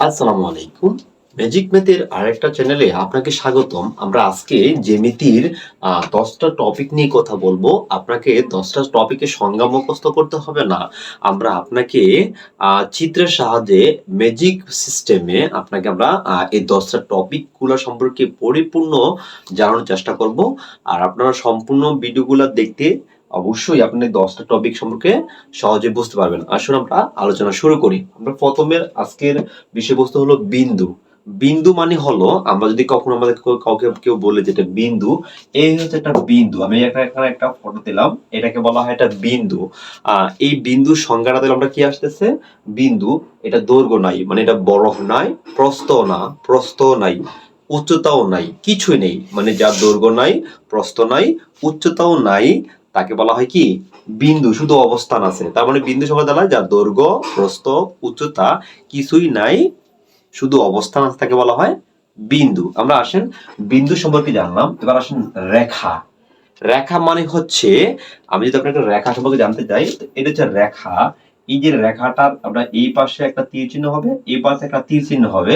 আসসালামু আলাইকুম। ম্যাজিক ম্যাথের আরেকটা চ্যানেলে আপনাকে স্বাগতম। আমরা আজকে জ্যামিতির দশটা টপিক নিয়ে কথা বলব। আপনাকে দশটা টপিকের সংজ্ঞা মুখস্থ করতে হবে না। আমরা আপনাকে চিত্রের সাহায্যে ম্যাজিক সিস্টেমে আপনাকে আমরা এই দশটা টপিকগুলো সম্পর্কে পরিপূর্ণ জানানোর চেষ্টা করব। আর আপনারা সম্পূর্ণ ভিডিওগুলো দেখতে অবশ্যই আপনি দশটা টপিক সম্পর্কে সহজে বুঝতে পারবেন। আসুন আমরা আলোচনা শুরু করি। আমরা প্রথমের আজকের বিষয়বস্তু হলো বিন্দু। বিন্দু মানে হলো, আমরা যদি কখনো আমাদের কাউকে কেউ বলে যেটা বিন্দু, এই হচ্ছে একটা বিন্দু। আমি একটা এখানে একটা ফটো দিলাম। এটাকে বলা হয় একটা বিন্দু। এই বিন্দুর সংজ্ঞাটা দিলে আমরা কি আসতেছে? বিন্দু, এটা দৈর্ঘ্য নাই মানে এটা বরফ নাই প্রস্ত না প্রস্ত নাই, উচ্চতাও নাই, কিছুই নেই। মানে যার দৈর্ঘ্য নাই প্রস্ত নাই, উচ্চতাও নাই তাকে বলা হয় কি? বিন্দু, শুধু অবস্থান আছে। তার মানে বিন্দু সংখ্যা দ্বারা যার দৈর্ঘ্য, প্রস্থ, উচ্চতা কিছুই নাই, শুধু অবস্থান আছে তাকে বলা হয় বিন্দু। আমরা আসেন বিন্দু সম্পর্কে জানলাম, এবার আসেন রেখা। রেখা মানে হচ্ছে, আমি যদি আপনাকে রেখা সম্পর্কে জানতে চাই এটা হচ্ছে রেখা। এই যে রেখাটার আমরা এই পাশে একটা তীর চিহ্ন হবে, এই পাশে একটা তীর চিহ্ন হবে।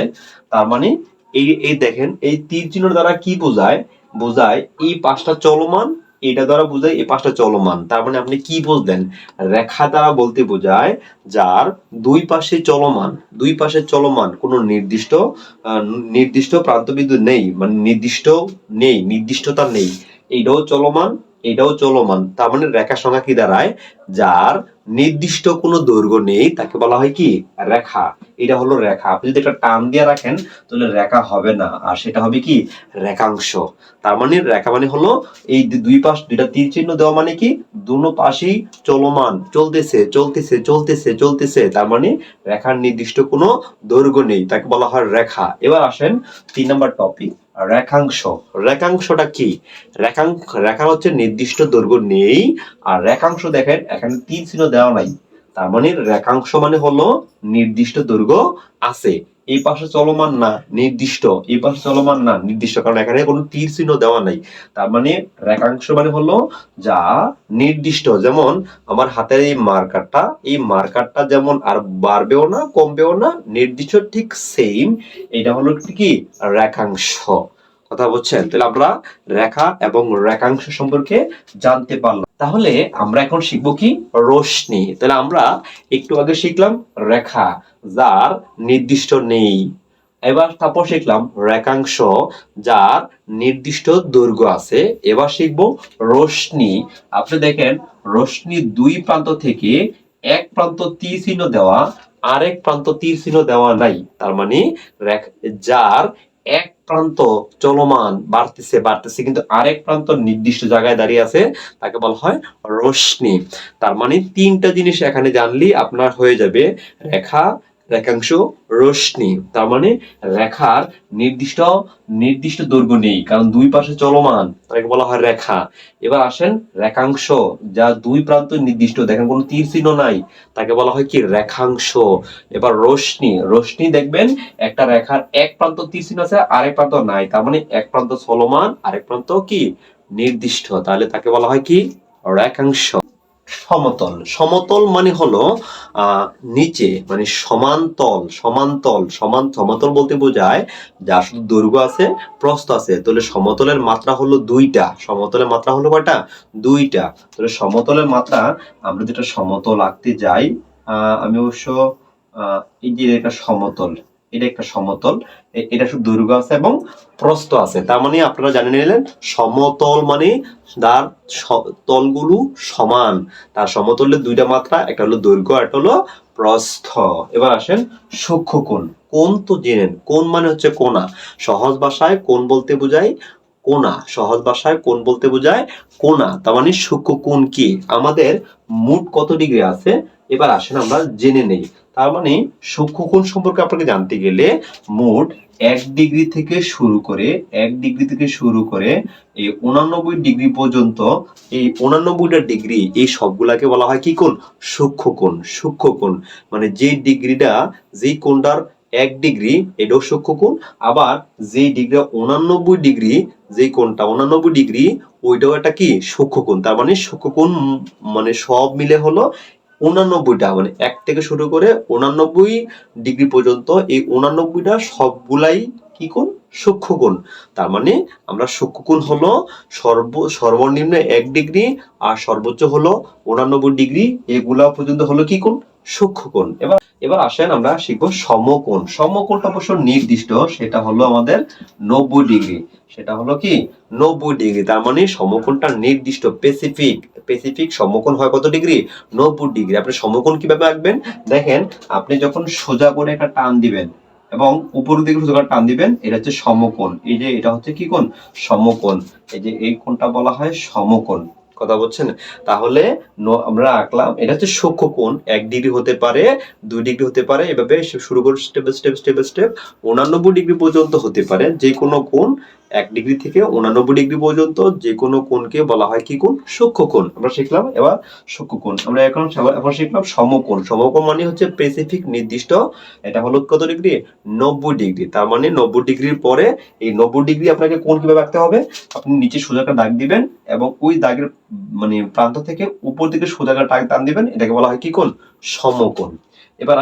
তার মানে এই এই দেখেন, এই তীর চিহ্ন দ্বারা কি বোঝায়? বোঝায় এই পাশটা চলমান এটা দ্বারা বোঝায় এই পাশটা চলমান। তার মানে আপনি কি বুঝলেন রেখা দ্বারা বলতে বোঝায় যার দুই পাশে চলমান, দুই পাশে চলমান, কোনো নির্দিষ্ট নির্দিষ্ট প্রান্তবিন্দু নেই মানে নির্দিষ্ট নেই, নির্দিষ্টতা নেই। এইটাও চলমান এটাও চলমান। তার মানে রেখা সংখ্যা কি দাঁড়ায়? যার নির্দিষ্ট কোনো দৈর্ঘ্য নেই, তাকে বলা হয় কি? রেখা। এটা হলো রেখা। আপনি যদি একটা টান দিয়ে রাখেন, তাহলে রেখা হবে না। আর সেটা হবে কি? রেখাংশ। তার মানে রেখা মানে হলো এই দুই পাশ, দুইটা তীর চিহ্ন দেওয়া মানে কি? দুনো পাশেই চলমান। চলতেছে চলতেছে চলতেছে চলতেছে। তার মানে রেখার নির্দিষ্ট কোনো দৈর্ঘ্য নেই, তাকে বলা হয় রেখা। এবার আসেন তিন নম্বর টপিক রেখাংশ। রেখাংশটা কি? রেখাংশ রেখা হচ্ছে নির্দিষ্ট দৈর্ঘ্য নেই। আর রেখাংশ দেখেন, এখানে তীর চিহ্ন দেওয়া নাই। তার মানে রেখাংশ মানে হলো নির্দিষ্ট দৈর্ঘ্য আছে। এই পাশে চলমান না, নির্দিষ্ট। এই পাশে চলমান না, নির্দিষ্ট। কারণ এখানে কোনো তীর চিহ্ন দেওয়া নাই। তার মানে রেখাংশ মানে হলো যা নির্দিষ্ট। যেমন আমার হাতের এই মার্কারটা এই মার্কারটা যেমন আর বাড়বেও না, কমবেও না, নির্দিষ্ট ঠিক সেম এটা হলো কি? রেখাংশ। কথা বলছেন তাহলে আমরা রেখা এবং রেখাংশ সম্পর্কে জানতে পারলাম। তাহলে আমরা এখন শিখব কি? রশ্মি। তাহলে আমরা একটু আগে শিখলাম রেখা, যার নির্দিষ্ট নেই। এবার তারপর শিখলাম রেখাংশ, যার নির্দিষ্ট দৈর্ঘ্য আছে। এবার শিখব রশ্মি। আপনি দেখেন, রশ্মি দুই প্রান্ত থেকে এক প্রান্ত তীর চিহ্ন দেওয়া, আরেক প্রান্ত তীর চিহ্ন দেওয়া নাই। তার মানে যার প্রান্ত চলমান, বাড়তেছে বাড়তেছে। কিন্তু আরেক প্রান্ত নির্দিষ্ট জায়গায় দাঁড়িয়ে আছে, তাকে বলা হয় রশ্মি তার মানে তিনটা জিনিস এখানে জানলি আপনার হয়ে যাবে। রেখা রেখাংশ রশ্মি। তার মানে রেখার নির্দিষ্ট নির্দিষ্ট দৈর্ঘ্য নেই, কারণ দুই পাশে চলমান, তাকে বলা হয় রেখা। এবার আসেন রেখাংশ যা দুই প্রান্ত নির্দিষ্ট, দেখেন কোনো তীর চিহ্ন নাই, তাকে বলা হয় কি? রেখাংশ। এবার রশ্মি রশ্মি দেখবেন, একটা রেখার এক প্রান্ত তীর চিহ্ন আছে, আরেক প্রান্ত নাই, তার মানে এক প্রান্ত চলমান, আরেক প্রান্ত কি? নির্দিষ্ট। তাহলে তাকে বলা হয় কি? রেখাংশ। সমতল। সমতল মানে হলো নিচে মানে সমান্তল সমান্তল সমান সমতল বলতে বোঝায় যা শুধু দৈর্ঘ্য আছে, প্রস্থ আছে। তাহলে সমতলের মাত্রা হলো দুইটা। সমতলের মাত্রা হলো কয়টা? দুইটা। তাহলে সমতলের মাত্রা, আমরা যেটা সমতল আঁকতে যাই আমি অবশ্য এই যে একটা সমতল এটা একটা সমতল এটা শুধু দৈর্ঘ্য আছে এবং প্রস্থ আছে। তার মানে আপনারা জানে নিলেন, সমতল মানে তার তলগুলো সমান। তার সমতলের দুইটা মাত্রা, একটা হলো দৈর্ঘ্য, একটা হলো প্রস্থ। এবার আসেন সূক্ষ্ম কোণ তো জেনেন, কোণ মানে হচ্ছে কোণা। সহজ ভাষায় কোণ বলতে বোঝায় কোণা। সহজ ভাষায় কোণ বলতে বোঝায় কোণা। তার মানে সূক্ষ্ম কোণ কি? আমাদের মোট কত ডিগ্রি আছে? এবার আসেন আমরা জেনে নেই। তার মানে সূক্ষ্ম কোণ সম্পর্কে আপনাকে জানতে গেলে মোট এক ডিগ্রি থেকে শুরু করে, এক ডিগ্রি থেকে শুরু করে এই উনানব্বই ডিগ্রি পর্যন্ত এই উনানব্বইটা ডিগ্রি এই সবগুলাকে বলা হয় কি কোণ? সূক্ষ্ম কোণ সূক্ষ্ম কোণ। মানে যে ডিগ্রিটা যেই কোণটার এক ডিগ্রি, এটাও সূক্ষ্ম কোণ। আবার যেই ডিগ্রি উনানব্বই ডিগ্রি যেই কোণটা উনানব্বই ডিগ্রি, ওইটাও একটা কি? সূক্ষ্ম কোণ। তার মানে সূক্ষ্ম কোণ মানে সব মিলে হলো উনানব্বইটা মানে এক থেকে শুরু করে উনানব্বই ডিগ্রি পর্যন্ত এই উনানব্বইটা সবগুলাই কি কোণ? সূক্ষ্মকোণ তার মানে আমরা সূক্ষ্মকোণ হলো সর্ব, সর্বনিম্ন এক ডিগ্রি আর সর্বোচ্চ হলো উনানব্বই ডিগ্রি। এগুলা পর্যন্ত হলো কি কোণ? সূক্ষ্ম কোণ এবার এবার আসেন আমরা শিখব সমকোণ। সমকোণটা অবশ্য নির্দিষ্ট, সেটা হলো আমাদের নব্বই ডিগ্রি। সেটা হলো কি? নব্বই ডিগ্রি। তার মানে সমকোণটা নির্দিষ্ট স্পেসিফিক স্পেসিফিক সমকোণ হয় কত ডিগ্রি? নব্বই ডিগ্রি। আপনি সমকোণ কীভাবে আঁকবেন? দেখেন, আপনি যখন সোজা করে একটা টান দিবেন এবং উপরের দিকে সোজা টান দিবেন, এটা হচ্ছে সমকোণ। এই যে, এটা হচ্ছে কি কোণ? সমকোণ। এই যে, এই কোণটা বলা হয় সমকোণ। কথা বলছেন, তাহলে আমরা আঁকলাম, এটা হচ্ছে সূক্ষ্ম কোণ, এক ডিগ্রি হতে পারে, দুই ডিগ্রি হতে পারে, এভাবে শুরু করে স্টেপ স্টেপ স্টেপ স্টেপ উনানব্বই ডিগ্রি পর্যন্ত হতে পারে যে কোনো কোণ, এক ডিগ্রি থেকে উনানব্বই ডিগ্রি পর্যন্ত যে কোনো কোণকে বলা হয় কি কোণ? সূক্ষ্ম কোণ। আমরা শিখলাম, এবার সূক্ষ্ম কোণ। আমরা এখন এখন শিখলাম সমকোণ। সমকোণ মানে হচ্ছে স্পেসিফিক নির্দিষ্ট, এটা হলো কত ডিগ্রি নব্বই ডিগ্রি তার মানে নব্বই ডিগ্রির পরে এই নব্বই ডিগ্রি আপনাকে কোণ কীভাবে রাখতে হবে? আপনি নিচে সোজা একটা দাগ দিবেন এবং ওই দাগের মানে প্রান্ত থেকে উপর দিকে সোজা টান দিবেন, এটাকে বলা হয় কি কোণ? সমকোণ। এবার